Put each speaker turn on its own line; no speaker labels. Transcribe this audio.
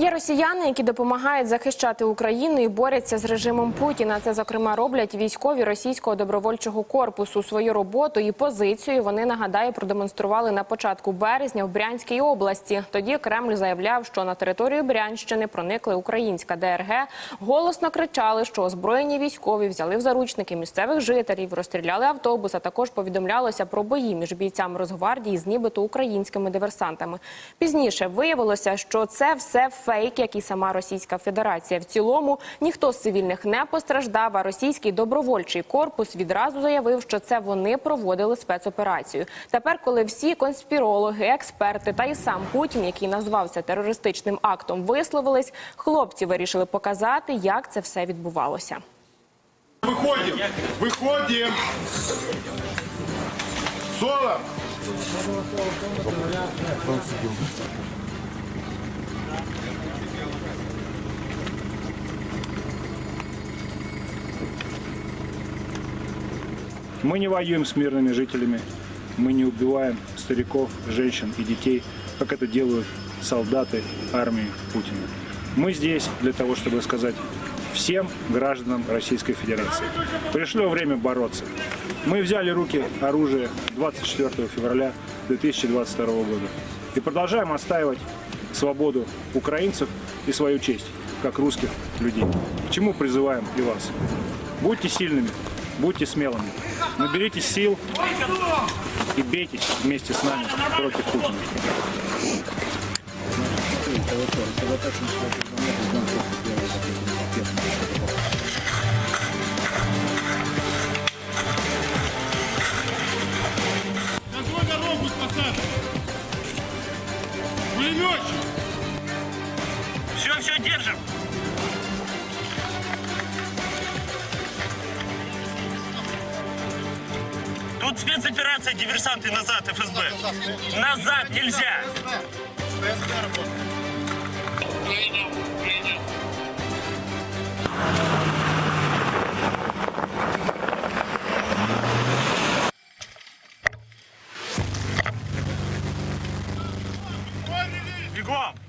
Є росіяни, які допомагають захищати Україну і борються з режимом Путіна. Це зокрема роблять військові російського добровольчого корпусу. Свою роботу і позицію вони нагадаю продемонстрували на початку березня в Брянській області. Тоді Кремль заявляв, що на територію Брянщини проникли українська ДРГ. Голосно кричали, що озброєні військові взяли в заручники місцевих жителів, розстріляли автобус. А також повідомлялося про бої між бійцями Росгвардії з нібито українськими диверсантами. Пізніше виявилося, що це все фейк, як і сама Російська Федерація. В цілому ніхто з цивільних не постраждав. А російський добровольчий корпус відразу заявив, що це вони проводили спецоперацію. Тепер, коли всі конспірологи, експерти та й сам Путін, який назвався терористичним актом, висловились, хлопці вирішили показати, як це все відбувалося.
Выходим! Выходим! Соло!
Мы не воюем с мирными жителями, мы не убиваем стариков, женщин и детей, как это делают солдаты армии Путина. Мы здесь для того, чтобы сказать всем гражданам Российской Федерации. Пришло время бороться. Мы взяли руки оружие 24 февраля 2022 года и продолжаем отстаивать свободу украинцев и свою честь, как русских людей. К чему призываем и вас? Будьте сильными, будьте смелыми, наберитесь сил и бейтесь вместе с нами против Путина.
Назовой Пулеметчик!
Все, все, держим. Тут спецоперация, диверсанты назад, ФСБ. Назад нельзя.
ФСБ. Go on.